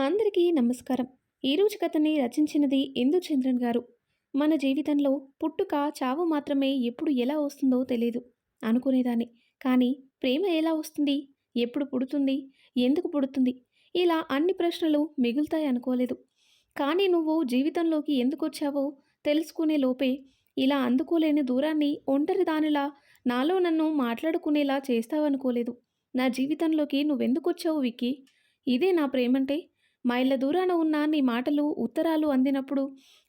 అందరికీ నమస్కారం. ఈరోజు కథని రచించినది ఇందుచంద్రన్ గారు. మన జీవితంలో పుట్టుక చావు మాత్రమే ఎప్పుడు ఎలా వస్తుందో తెలియదు అనుకునేదాన్ని. కానీ ప్రేమ ఎలా వస్తుంది? ఎప్పుడు పుడుతుంది? ఎందుకు పుడుతుంది? ఇలా అన్ని ప్రశ్నలు మిగులుతాయి అనుకోలేదు. కానీ నువ్వు జీవితంలోకి ఎందుకు వచ్చావో తెలుసుకునే లోపే ఇలా అందుకోలేని దూరాన్ని ఒంటరి దానిలా నాలో నన్ను మాట్లాడుకునేలా చేస్తావనుకోలేదు. నా జీవితంలోకి నువ్వెందుకు వచ్చావు విక్కీ? ఇదే నా ప్రేమంటే మైళ్ళ దూరాన ఉన్న నీ మాటలు ఉత్తరాలు అందినప్పుడు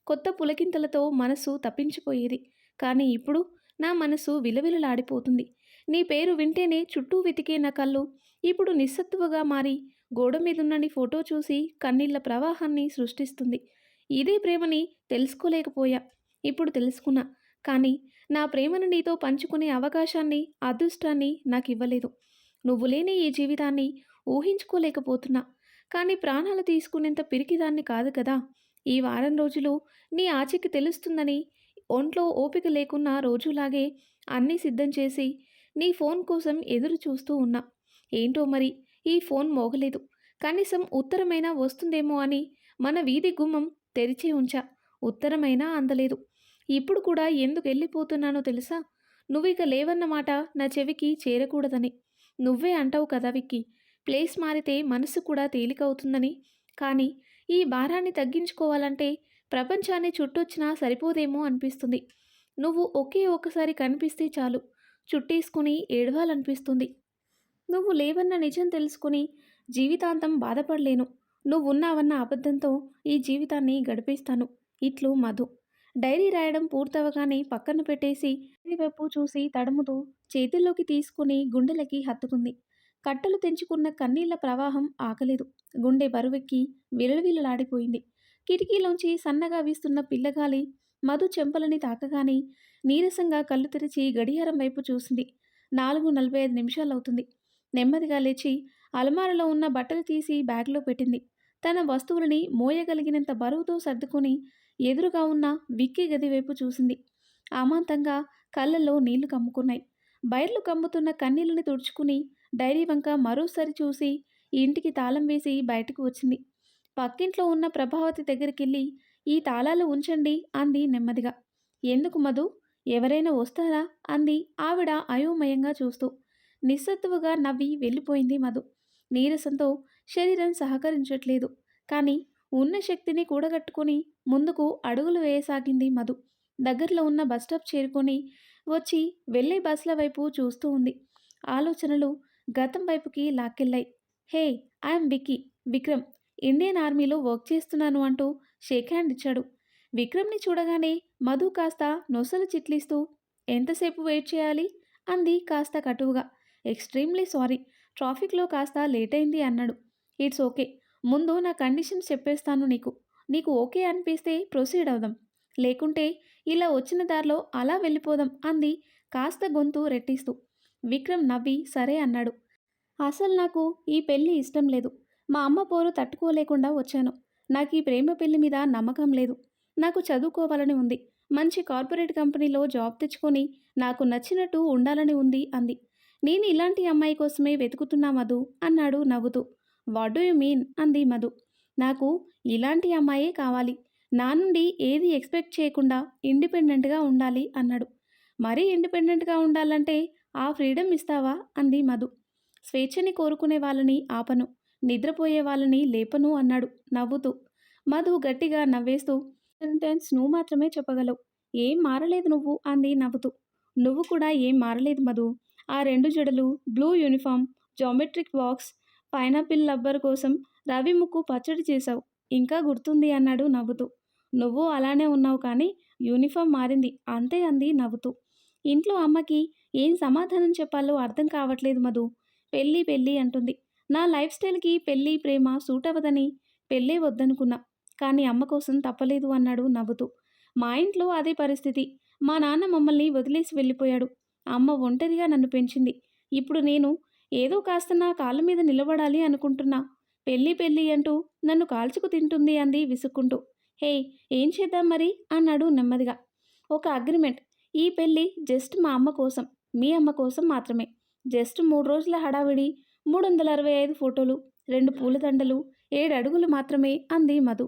కొత్త పులకింతలతో మనసు తప్పించిపోయేది. కానీ ఇప్పుడు నా మనసు విలవిలలాడిపోతుంది. నీ పేరు వింటేనే చుట్టూ వెతికే నా కళ్ళు ఇప్పుడు నిస్సత్తువగా మారి గోడ మీదున్న నీ ఫోటో చూసి కన్నీళ్ళ ప్రవాహాన్ని సృష్టిస్తుంది. ఇదే ప్రేమని తెలుసుకోలేకపోయా. ఇప్పుడు తెలుసుకున్నా. కానీ నా ప్రేమను నీతో పంచుకునే అవకాశాన్ని అదృష్టాన్ని నాకు ఇవ్వలేదు నువ్వు లేని ఈ జీవితాన్ని ఊహించుకోలేకపోతున్నా. కానీ ప్రాణాలు తీసుకునేంత పిరికిదాన్ని కాదు కదా. ఈ వారం రోజులు నీ ఆచకి తెలుస్తుందని ఒంట్లో ఓపిక లేకున్నా రోజులాగే అన్నీ సిద్ధం చేసి నీ ఫోన్ కోసం ఎదురు చూస్తూ ఉన్నా. ఏంటో మరి ఈ ఫోన్ మోగలేదు. కనీసం ఉత్తరమైనా వస్తుందేమో అని మన వీధి గుమ్మం తెరిచి ఉంచా. ఉత్తరమైనా అందలేదు. ఇప్పుడు కూడా ఎందుకు వెళ్ళిపోతున్నానో తెలుసా? నువ్వు ఇక లేవన్నమాట నా చెవికి చేరకూడదని. నువ్వే అంటావు కదా విక్కీ ప్లేస్ మారితే మనసు కూడా తేలికవుతుందని. కానీ ఈ భారాన్ని తగ్గించుకోవాలంటే ప్రపంచాన్ని చుట్టొచ్చినా సరిపోదేమో అనిపిస్తుంది. నువ్వు ఒకే ఒకసారి కనిపిస్తే చాలు. చుట్టేసుకుని ఏడవాలనిపిస్తుంది. నువ్వు లేవన్న నిజం తెలుసుకుని జీవితాంతం బాధపడలేను. నువ్వున్నావన్న అబద్ధంతో ఈ జీవితాన్ని గడిపేస్తాను. ఇట్లు మధు. డైరీ రాయడం పూర్తవగానే పక్కన పెట్టేసి వైపు చూసి తడుముతూ చేతుల్లోకి తీసుకుని గుండెలకి హత్తుకుంది. కట్టలు తెంచుకున్న కన్నీళ్ళ ప్రవాహం ఆకలేదు గుండె బరువెక్కి విలవిలలాడిపోయింది. కిటికీలోంచి సన్నగా వీస్తున్న పిల్లగాలి మధు చెంపలని తాకగానే నీరసంగా కళ్ళు తెరిచి గడియారం వైపు చూసింది. నాలుగు నలభై ఐదు నిమిషాలవుతుంది. నెమ్మదిగా లేచి అలమారలో ఉన్న బట్టలు తీసి బ్యాగ్లో పెట్టింది. తన వస్తువులని మోయగలిగినంత బరువుతో సర్దుకొని ఎదురుగా ఉన్న విక్కీ గది వైపు చూసింది. అమాంతంగా కళ్ళల్లో నీళ్ళు కమ్ముకున్నాయి. బయర్లు కమ్ముతున్న కన్నీళ్ళని తుడుచుకుని డైరీ వంక మరోసారి చూసి ఇంటికి తాళం వేసి బయటకు వచ్చింది. పక్కింట్లో ఉన్న ప్రభావతి దగ్గరికెళ్ళి ఈ తాళాలు ఉంచండి అంది నెమ్మదిగా. ఎందుకు మధు? ఎవరైనా వస్తారా? అంది ఆవిడ అయోమయంగా చూస్తూ. నిస్సత్తువుగా నవ్వి వెళ్ళిపోయింది మధు. నీరసంతో శరీరం సహకరించట్లేదు. కానీ ఉన్న శక్తిని కూడగట్టుకుని ముందుకు అడుగులు వేయసాగింది మధు. దగ్గరలో ఉన్న బస్టాప్ చేరుకొని వచ్చి వెళ్ళే బస్ల వైపు చూస్తూ ఉంది. ఆలోచనలు గతం వైపుకి లాక్కెళ్ళాయి. Hey I'm Vicky Vikram. Indian ఆర్మీలో వర్క్ చేస్తున్నాను అంటూ షేక్ హ్యాండ్ ఇచ్చాడు. విక్రమ్ని చూడగానే మధు కాస్త నొసలు చిట్లిస్తూ ఎంతసేపు వెయిట్ చేయాలి? అంది కాస్త కటువుగా. Extremely sorry. ట్రాఫిక్లో కాస్త లేట్ అయింది అన్నాడు. It's okay. ముందు నా కండిషన్స్ చెప్పేస్తాను నీకు. నీకు ఓకే అనిపిస్తే ప్రొసీడ్ అవుదాం. లేకుంటే ఇలా వచ్చిన దారిలో అలా వెళ్ళిపోదాం అంది కాస్త గొంతు రెట్టిస్తూ. విక్రమ్ నవ్వి సరే అన్నాడు. అసలు నాకు ఈ పెళ్ళి ఇష్టం లేదు. మా అమ్మ పోరు తట్టుకోలేకుండా వచ్చాను. నాకు ఈ ప్రేమ పెళ్ళి మీద నమ్మకం లేదు. నాకు చదువుకోవాలని ఉంది. మంచి కార్పొరేట్ కంపెనీలో జాబ్ తెచ్చుకొని నాకు నచ్చినట్టు ఉండాలని ఉంది అంది. నేను ఇలాంటి అమ్మాయి కోసమే వెతుకుతున్నా మధు అన్నాడు నవ్వుతూ. What do you mean? అంది మధు. నాకు ఇలాంటి అమ్మాయే కావాలి. నా నుండి ఏది ఎక్స్పెక్ట్ చేయకుండా ఇండిపెండెంట్గా ఉండాలి అన్నాడు. మరీ ఇండిపెండెంట్గా ఉండాలంటే ఆ ఫ్రీడమ్ ఇస్తావా? అంది మధు. స్వేచ్ఛని కోరుకునే వాళ్ళని ఆపను. నిద్రపోయే వాళ్ళని లేపను అన్నాడు నవ్వుతూ. మధు గట్టిగా నవ్వేస్తూ సెంటెన్స్ నువ్వు మాత్రమే చెప్పగలవు. ఏం మారలేదు నువ్వు? అంది నవ్వుతూ. నువ్వు కూడా ఏం మారలేదు మధు. ఆ రెండు జడలు blue uniform geometric box pineapple rubber కోసం రవి ముక్కు పచ్చడి చేశావు. ఇంకా గుర్తుంది అన్నాడు నవ్వుతూ. నువ్వు అలానే ఉన్నావు కానీ యూనిఫామ్ మారింది. అంతే అంది నవ్వుతూ. ఇంట్లో అమ్మకి ఏం సమాధానం చెప్పాలో అర్థం కావట్లేదు మధు. పెళ్ళి పెళ్ళి అంటుంది. నా లైఫ్ స్టైల్కి పెళ్ళి ప్రేమ సూట్ అవ్వదని పెళ్ళే వద్దనుకున్నా. కానీ అమ్మ కోసం తప్పలేదు అన్నాడు నవ్వుతూ. మా ఇంట్లో అదే పరిస్థితి. మా నాన్న మమ్మల్ని వదిలేసి వెళ్ళిపోయాడు. అమ్మ ఒంటరిగా నన్ను పెంచింది. ఇప్పుడు నేను ఏదో కాస్త నా కాళ్ళ మీద నిలబడాలి అనుకుంటున్నా. పెళ్ళి పెళ్ళి అంటూ నన్ను కాల్చుకు తింటుంది అంది విసుక్కుంటూ. హే ఏం చేద్దాం మరి? అన్నాడు నెమ్మదిగా. ఒక అగ్రిమెంట్. ఈ పెళ్ళి జస్ట్ మా అమ్మ కోసం మీ అమ్మ కోసం మాత్రమే. జస్ట్ మూడు రోజుల హడావిడి మూడు వందల అరవై ఐదు ఫోటోలు రెండు పూలదండలు ఏడు అడుగులు మాత్రమే అంది మధు.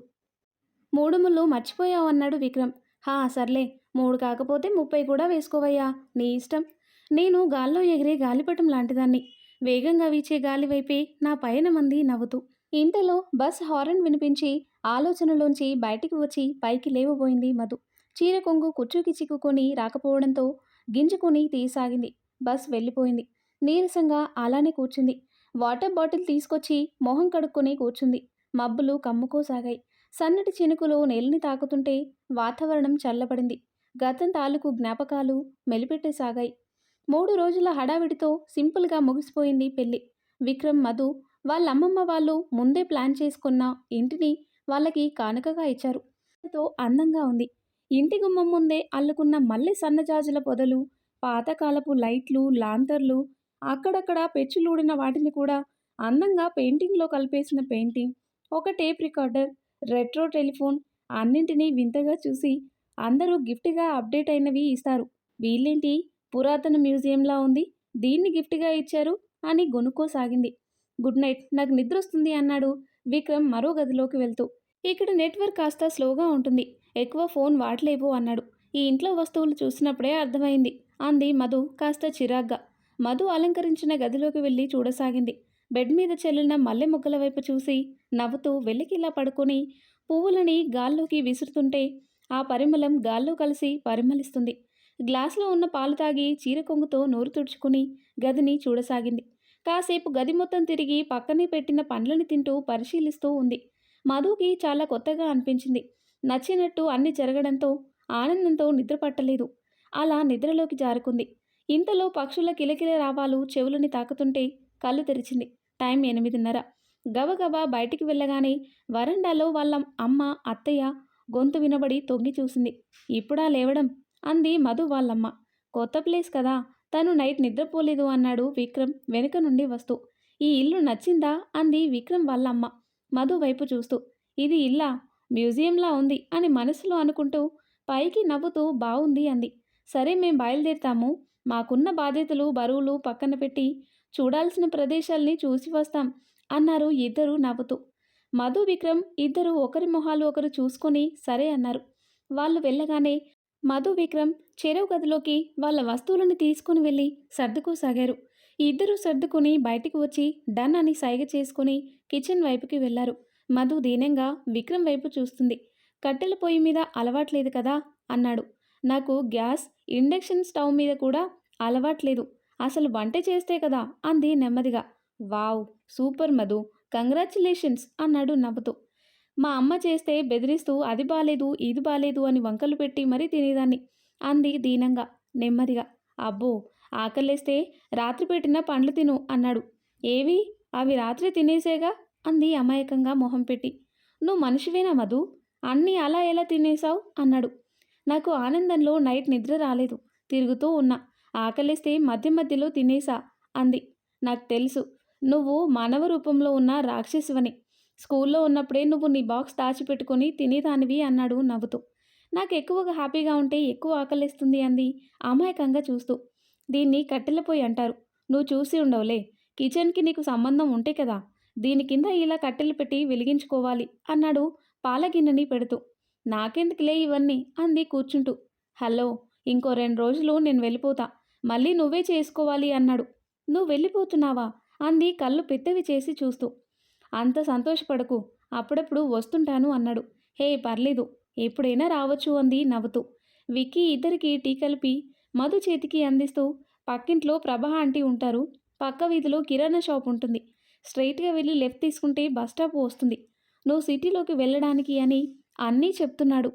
మూడు ముళ్ళు మర్చిపోయావు అన్నాడు విక్రమ్. హా సర్లే మూడు కాకపోతే ముప్పై కూడా వేసుకోవయ్యా నీ ఇష్టం. నేను గాల్లో ఎగిరే గాలిపటం లాంటిదాన్ని. వేగంగా వీచే గాలి వైపే నా పయనమంది నవ్వుతూ. ఇంతలో బస్ హారన్ వినిపించి ఆలోచనలోంచి బయటికి వచ్చి పైకి లేవబోయింది మధు. చీర కొంగు కుర్చీకి చిక్కుకొని రాకపోవడంతో గింజుకొని తీసాగింది బస్ వెళ్ళిపోయింది. నీరసంగా అలానే కూర్చుంది. వాటర్ బాటిల్ తీసుకొచ్చి మొహం కడుక్కొని కూర్చుంది. మబ్బులు కమ్ముకోసాగాయి. సన్నటి చినుకులు నేలని తాకుతుంటే వాతావరణం చల్లబడింది. గతం తాలూకు జ్ఞాపకాలు మెలిపెట్టేసాగాయి. మూడు రోజుల హడావిడితో సింపుల్గా ముగిసిపోయింది పెళ్ళి. విక్రమ్ మధు వాళ్ళ అమ్మమ్మ వాళ్ళు ముందే ప్లాన్ చేసుకున్న ఇంటిని వాళ్ళకి కానుకగా ఇచ్చారు. ఎంతో అందంగా ఉంది. ఇంటి గుమ్మం ముందే అల్లుకున్న మల్లె సన్నజాజుల పొదలు పాతకాలపు లైట్లు లాంతర్లు అక్కడక్కడ పెచ్చులూడిన వాటిని కూడా అందంగా పెయింటింగ్లో కలిపేసిన పెయింటింగ్ ఒక టేప్ రికార్డర్ రెట్రో టెలిఫోన్ అన్నింటినీ వింతగా చూసి అందరూ గిఫ్ట్గా అప్డేట్ అయినవి ఇస్తారు. వీళ్ళేంటి? పురాతన మ్యూజియంలా ఉంది దీన్ని గిఫ్ట్గా ఇచ్చారు అని గొనుక్కోసాగింది. గుడ్ నైట్ నాకు నిద్ర వస్తుంది అన్నాడు విక్రమ్ మరో గదిలోకి వెళ్తూ. ఇక్కడ నెట్వర్క్ కాస్త స్లోగా ఉంటుంది. ఎక్కువ ఫోన్ వాడలేవు అన్నాడు. ఈ ఇంట్లో వస్తువులు చూసినప్పుడే అర్థమైంది. అంది మధు కాస్త చిరాగ్గా. మధు అలంకరించిన గదిలోకి వెళ్ళి చూడసాగింది. బెడ్ మీద చెల్లిన మల్లె మొగ్గల వైపు చూసి నవ్వుతూ వెలికిలా పడుకొని పువ్వులని గాల్లోకి విసురుతుంటే ఆ పరిమళం గాల్లో కలిసి పరిమళిస్తుంది. గ్లాసులో ఉన్న పాలు తాగి చీర కొంగుతో నోరు తుడుచుకుని గదిని చూడసాగింది. కాసేపు గది మొత్తం తిరిగి పక్కనే పెట్టిన పండ్లని తింటూ పరిశీలిస్తూ ఉంది. మధుకి చాలా కొత్తగా అనిపించింది. నచ్చినట్టు అన్ని జరగడంతో ఆనందంతో నిద్రపట్టలేదు అలా నిద్రలోకి జారుకుంది. ఇంతలో పక్షుల కిలకిల రావాలు చెవులని తాకుతుంటే కళ్ళు తెరిచింది. టైం ఎనిమిదిన్నర. గబగబా బయటికి వెళ్ళగానే వరండాలో వాళ్ళ అమ్మ అత్తయ్య గొంతు వినబడి తొంగి చూసింది. ఇప్పుడా లేవడం? అంది మధు వాళ్ళమ్మ. కొత్త ప్లేస్ కదా. తను నైట్ నిద్రపోలేదు అన్నాడు విక్రమ్ వెనుక నుండి వస్తూ. ఈ ఇల్లు నచ్చిందా? అంది విక్రమ్ వాళ్ళమ్మ మధు వైపు చూస్తూ. ఇది ఇల్లా? మ్యూజియంలా ఉంది అని మనసులో అనుకుంటూ పైకి నవ్వుతూ బాగుంది అంది. సరే మేం బయలుదేరుతాము. మాకున్న బాధ్యతలు బరువులు పక్కన పెట్టి చూడాల్సిన ప్రదేశాల్ని చూసి వస్తాం అన్నారు ఇద్దరు నవ్వుతూ. మధు విక్రమ్ ఇద్దరు ఒకరి మొహాలు ఒకరు చూసుకొని సరే అన్నారు. వాళ్ళు వెళ్ళగానే మధు విక్రమ్ చెరువు గదిలోకి వాళ్ళ వస్తువులను తీసుకుని వెళ్ళి సర్దుకోసాగారు. ఇద్దరూ సర్దుకుని బయటికి వచ్చి డన్ అని సైగ చేసుకుని కిచెన్ వైపుకి వెళ్ళారు. మధు దీనంగా విక్రమ్ వైపు చూస్తుంది. కట్టెల పొయ్యి మీద అలవాట్లేదు కదా? అన్నాడు. నాకు గ్యాస్ ఇండక్షన్ స్టవ్ మీద కూడా అలవాట్లేదు. అసలు వంట చేస్తే కదా? అంది నెమ్మదిగా. Wow super Madhu. కంగ్రాచులేషన్స్ అన్నాడు నవ్వుతూ. మా అమ్మ చేస్తే బెదిరిస్తూ అది బాలేదు ఇది బాలేదు అని వంకలు పెట్టి మరీ తినేదాన్ని అంది దీనంగా నెమ్మదిగా. అబ్బో ఆకలేస్తే రాత్రి పెట్టిన పండ్లు తిను అన్నాడు. ఏవి? అవి రాత్రి తినేసేగా? అంది అమాయకంగా మొహం పెట్టి. నువ్వు మనిషివేనా మధు? అన్నీ అలా ఎలా తినేసావు అన్నాడు. నాకు ఆనందంలో నైట్ నిద్ర రాలేదు. తిరుగుతూ ఉన్నా. ఆకలిస్తే మధ్య మధ్యలో తినేసా అంది. నాకు తెలుసు. నువ్వు మానవ రూపంలో ఉన్న రాక్షసువని. స్కూల్లో ఉన్నప్పుడే నువ్వు నీ బాక్స్ దాచిపెట్టుకుని తినేదానివి అన్నాడు నవ్వుతూ. నాకు ఎక్కువగా హ్యాపీగా ఉంటే ఎక్కువ ఆకలిస్తుంది అంది అమాయకంగా చూస్తూ. దీన్ని కట్టెలపోయి అంటారు. నువ్వు చూసి ఉండవులే. కిచెన్కి నీకు సంబంధం ఉంటే కదా. దీని కింద ఇలా కట్టెలు పెట్టి వెలిగించుకోవాలి అన్నాడు. పాలగిన్నెని పెడుతూ. నాకెందుకులే ఇవన్నీ అంది కూర్చుంటూ. హలో ఇంకో రెండు రోజులు నేను వెళ్ళిపోతా. మళ్ళీ నువ్వే చేసుకోవాలి అన్నాడు. నువ్వు వెళ్ళిపోతున్నావా? అంది కళ్ళు పెద్దవి చేసి చూస్తూ. అంత సంతోషపడకు అప్పుడప్పుడు వస్తుంటాను అన్నాడు. హే పర్లేదు ఎప్పుడైనా రావచ్చు అంది నవ్వుతూ. విక్కీ ఇద్దరికి టీ కలిపి మధు చేతికి అందిస్తూ పక్కింట్లో ప్రభా ఆంటీ ఉంటారు. పక్క వీధిలో కిరాణా షాప్ ఉంటుంది. స్ట్రైట్గా వెళ్ళి లెఫ్ట్ తీసుకుంటే బస్ స్టాప్ వస్తుంది. నువ్వు సిటీలోకి వెళ్ళడానికి అని అన్నీ చెప్తున్నాడు.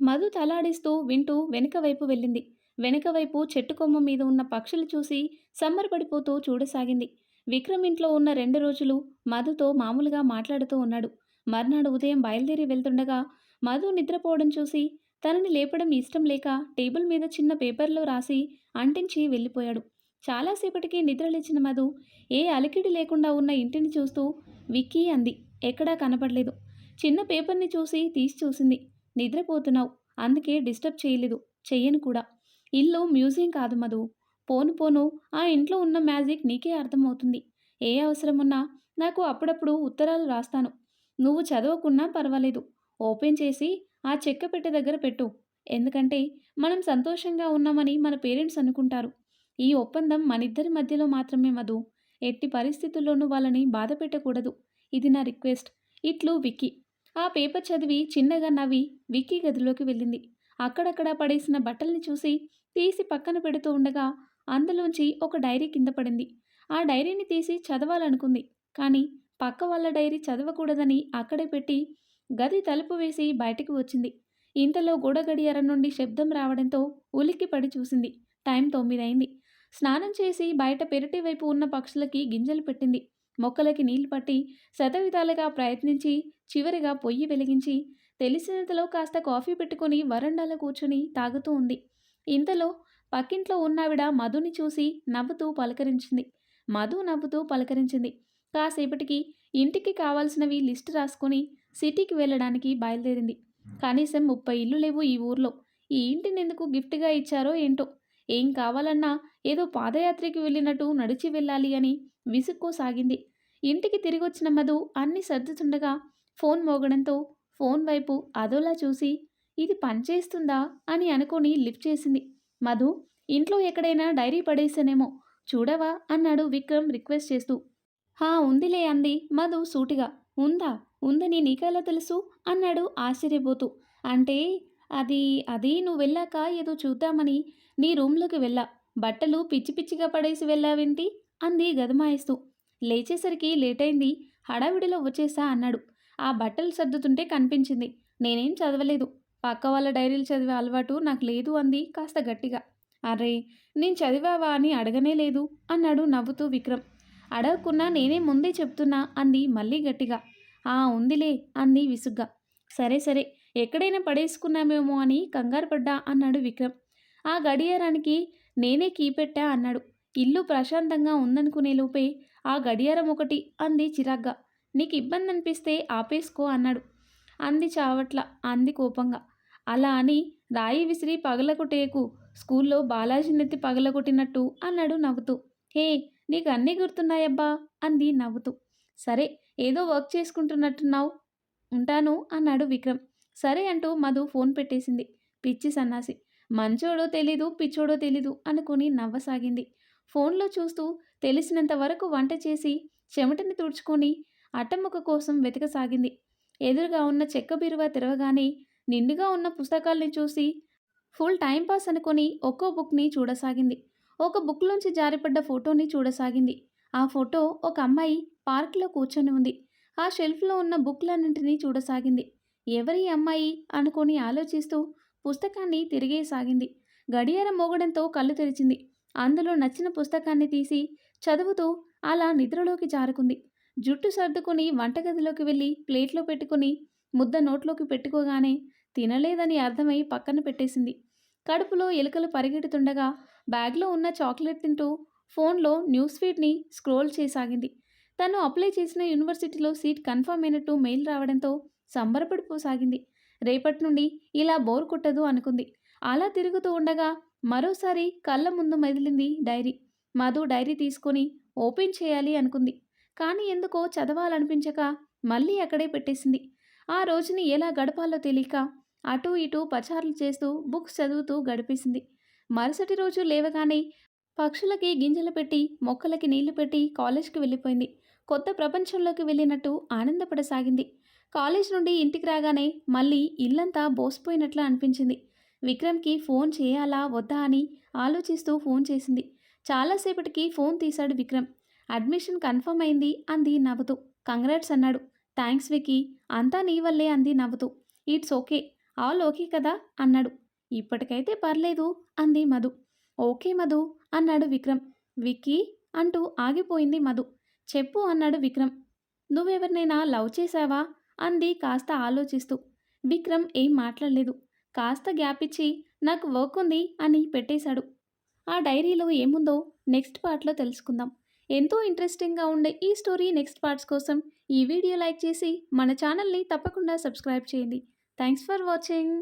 మధు తలాడిస్తూ వింటూ వెనుక వైపు వెళ్ళింది. వెనుక వైపు చెట్టు కొమ్మ మీద ఉన్న పక్షులు చూసి సమ్మరపడిపోతూ చూడసాగింది. విక్రమ్ ఇంట్లో ఉన్న రెండు రోజులు మధుతో మామూలుగా మాట్లాడుతూ ఉన్నాడు. మర్నాడు ఉదయం బయలుదేరి వెళ్తుండగా మధు నిద్రపోవడం చూసి తనని లేపడం ఇష్టం లేక టేబుల్ మీద చిన్న పేపర్లో రాసి అంటించి వెళ్ళిపోయాడు. చాలాసేపటికి నిద్రలేచిన మధు. ఏ అలికిడి లేకుండా ఉన్న ఇంటిని చూస్తూ విక్కీ అంది. ఎక్కడా కనపడలేదు. చిన్న పేపర్ని చూసి తీసి చూసింది. నిద్రపోతున్నావు. అందుకే డిస్టర్బ్ చేయలేదు. చెయ్యను కూడా. ఇల్లు మ్యూజియం కాదు మధు. పోను పోను ఆ ఇంట్లో ఉన్న మ్యాజిక్ నీకే అర్థమవుతుంది. ఏ అవసరమున్నా నాకు అప్పుడప్పుడు ఉత్తరాలు రాస్తాను. నువ్వు చదవకున్నా పర్వాలేదు. ఓపెన్ చేసి ఆ చెక్క పెట్టె దగ్గర పెట్టు. ఎందుకంటే మనం సంతోషంగా ఉన్నామని మన పేరెంట్స్ అనుకుంటారు. ఈ ఒప్పందం మనిద్దరి మధ్యలో మాత్రమే మధు. ఎట్టి పరిస్థితుల్లోనూ వాళ్ళని బాధ పెట్టకూడదు. ఇది నా రిక్వెస్ట్. ఇట్లు విక్కీ. ఆ పేపర్ చదివి చిన్నగా నవ్వి విక్కీ గదిలోకి వెళ్ళింది. అక్కడక్కడ పడేసిన బట్టల్ని చూసి తీసి పక్కన పెడుతూ ఉండగా అందులోంచి ఒక డైరీ కింద పడింది. ఆ డైరీని తీసి చదవాలనుకుంది. కానీ పక్క వాళ్ళ డైరీ చదవకూడదని అక్కడే పెట్టి గది తలుపు వేసి బయటికి వచ్చింది. ఇంతలో గోడ గడియారం నుండి శబ్దం రావడంతో ఉలిక్కి పడి చూసింది. టైం తొమ్మిదైంది. స్నానం చేసి బయట పెరటి వైపు ఉన్న పక్షులకి గింజలు పెట్టింది. మొక్కలకి నీళ్ళు పట్టి శతవిధాలుగా ప్రయత్నించి చివరిగా పొయ్యి వెలిగించి తెలిసినంతలో కాస్త కాఫీ పెట్టుకుని వరండాలో కూర్చుని తాగుతూ ఉంది. ఇంతలో పక్కింట్లో ఉన్నావిడ మధుని చూసి నవ్వుతూ పలకరించింది. మధు నవ్వుతూ పలకరించింది. కాసేపటికి ఇంటికి కావాల్సినవి లిస్ట్ రాసుకొని సిటీకి వెళ్ళడానికి బయలుదేరింది. కనీసం ముప్పై ఇల్లు లేవు ఈ ఊర్లో. ఈ ఇంటిని ఎందుకు గిఫ్ట్గా ఇచ్చారో ఏంటో ఏం కావాలన్నా ఏదో పాదయాత్రకి వెళ్ళినట్టు నడిచి వెళ్ళాలి అని విసుక్కోసాగింది. ఇంటికి తిరిగొచ్చిన మధు అన్ని సర్దుతుండగా ఫోన్ మోగడంతో ఫోన్ వైపు అదోలా చూసి ఇది పనిచేస్తుందా అని అనుకొని లిఫ్ట్ చేసింది. మధు ఇంట్లో ఎక్కడైనా డైరీ పడేసానేమో చూడవా? అన్నాడు విక్రమ్ రిక్వెస్ట్ చేస్తూ. హా ఉందిలే అంది మధు సూటిగా. ఉందా? ఉందని నీకెలా తెలుసు? అన్నాడు ఆశ్చర్యపోతూ. అంటే అది అది నువ్వు వెళ్ళాక ఏదో చూద్దామని నీ రూమ్లోకి వెళ్ళా. బట్టలు పిచ్చి పిచ్చిగా పడేసి వెళ్ళావేంటి? అంది గదమాయిస్తూ. లేచేసరికి లేట్ అయింది హడావిడిలో వచ్చేసా అన్నాడు. ఆ బట్టలు సర్దుతుంటే కనిపించింది. నేనేం చదవలేదు. పక్క వాళ్ళ డైరీలు చదివే అలవాటు నాకు లేదు అంది కాస్త గట్టిగా. అరే నేను చదివావా అని అడగనే లేదు అన్నాడు నవ్వుతూ విక్రమ్. అడగకున్నా నేనే ముందే చెప్తున్నా అంది మళ్ళీ గట్టిగా. ఆ ఉందిలే అంది విసుగ్గా. సరే సరే ఎక్కడైనా పడేసుకున్నామేమో అని కంగారు పడ్డా అన్నాడు విక్రమ్. ఆ గడియారానికి నేనే కీ పెట్టా అన్నాడు. ఇల్లు ప్రశాంతంగా ఉందనుకునే లోపే ఆ గడియారం ఒకటి అంది చిరాగ్గా. నీకు ఇబ్బంది అనిపిస్తే ఆపేసుకో అన్నాడు. అంది చావట్ల అంది కోపంగా. అలా అని రాయి విసిరి పగలకొట్టేకు స్కూల్లో బాలాజీ నెత్తి పగలగొట్టినట్టు అన్నాడు నవ్వుతూ. హే నీకు అన్నీ గుర్తున్నాయబ్బా అంది నవ్వుతూ. సరే ఏదో వర్క్ చేసుకుంటున్నట్టున్నావు ఉంటాను అన్నాడు విక్రమ్. సరే అంటూ మధు ఫోన్ పెట్టేసింది. పిచ్చి సన్నాసి. మంచోడో తెలీదు పిచ్చోడో తెలీదు అనుకుని నవ్వసాగింది. ఫోన్లో చూస్తూ తెలిసినంత వరకు వంట చేసి చెమటని తుడుచుకొని అట్టముక్క కోసం వెతకసాగింది. ఎదురుగా ఉన్న చెక్క బిరువా తెరవగానే నిండుగా ఉన్న పుస్తకాల్ని చూసి ఫుల్ టైంపాస్ అనుకొని ఒక్కో బుక్ని చూడసాగింది. ఒక బుక్లోంచి జారిపడ్డ ఫోటోని చూడసాగింది. ఆ ఫోటో ఒక అమ్మాయి పార్క్లో కూర్చొని ఉంది. ఆ షెల్ఫ్లో ఉన్న బుక్లన్నింటినీ చూడసాగింది. ఎవరి అమ్మాయి అనుకొని ఆలోచిస్తూ పుస్తకాన్ని తిరిగేసాగింది గడియారం మోగడంతో కళ్ళు తెరిచింది. అందులో నచ్చిన పుస్తకాన్ని తీసి చదువుతూ అలా నిద్రలోకి జారుకుంది. జుట్టు సర్దుకొని వంటగదిలోకి వెళ్ళి ప్లేట్లో పెట్టుకుని ముద్ద నోట్లోకి పెట్టుకోగానే తినలేదని అర్థమై పక్కన పెట్టేసింది. కడుపులో ఎలుకలు పరిగెడుతుండగా బ్యాగ్లో ఉన్న చాక్లెట్ తింటూ ఫోన్లో న్యూస్ ఫీడ్ని స్క్రోల్ చేసాగింది తను అప్లై చేసిన యూనివర్సిటీలో సీట్ కన్ఫర్మ్ అయినట్టు మెయిల్ రావడంతో సంబరపడిపోసాగింది. రేపటి నుండి ఇలా బోర్ కొట్టదు అనుకుంది. అలా తిరుగుతూ ఉండగా మరోసారి కళ్ళ ముందు మెదిలింది డైరీ. మధు డైరీ తీసుకొని ఓపెన్ చేయాలి అనుకుంది. కానీ ఎందుకో చదవాలనిపించక మళ్ళీ అక్కడే పెట్టేసింది. ఆ రోజుని ఎలా గడపాలో తెలియక అటూ ఇటూ పచారులు చేస్తూ బుక్స్ చదువుతూ గడిపేసింది. మరుసటి రోజు లేవగానే పక్షులకి గింజలు పెట్టి మొక్కలకి నీళ్ళు పెట్టి కాలేజ్కి వెళ్ళిపోయింది. కొత్త ప్రపంచంలోకి వెళ్ళినట్టు ఆనందపడసాగింది. కాలేజ్ నుండి ఇంటికి రాగానే మళ్ళీ ఇల్లంతా బోసిపోయినట్లు అనిపించింది. విక్రమ్కి ఫోన్ చేయాలా వద్దా అని ఆలోచిస్తూ ఫోన్ చేసింది. చాలాసేపటికి ఫోన్ తీశాడు విక్రమ్. అడ్మిషన్ కన్ఫర్మ్ అయింది అంది నవ్వుతూ. కంగ్రాట్స్ అన్నాడు. థ్యాంక్స్ వికీ అంతా నీ వల్లే అంది నవ్వుతూ. It's okay. ఆల్ ఓకే కదా అన్నాడు. ఇప్పటికైతే పర్లేదు అంది మధు. ఓకే మధు అన్నాడు విక్రమ్. విక్కీ అంటూ ఆగిపోయింది మధు. చెప్పు అన్నాడు విక్రమ్. నువ్వెవరినైనా లవ్ చేశావా? అంది కాస్త ఆలోచిస్తూ. విక్రమ్ ఏం మాట్లాడలేదు. కాస్త గ్యాప్ ఇచ్చి నాకు వర్క్ ఉంది అని పెట్టేశాడు. ఆ డైరీలో ఏముందో నెక్స్ట్ పార్ట్లో తెలుసుకుందాం. ఎంతో ఇంట్రెస్టింగ్గా ఉండే ఈ స్టోరీ నెక్స్ట్ పార్ట్స్ కోసం ఈ వీడియో లైక్ చేసి మన ఛానల్ని తప్పకుండా సబ్స్క్రైబ్ చేయండి. Thanks for watching.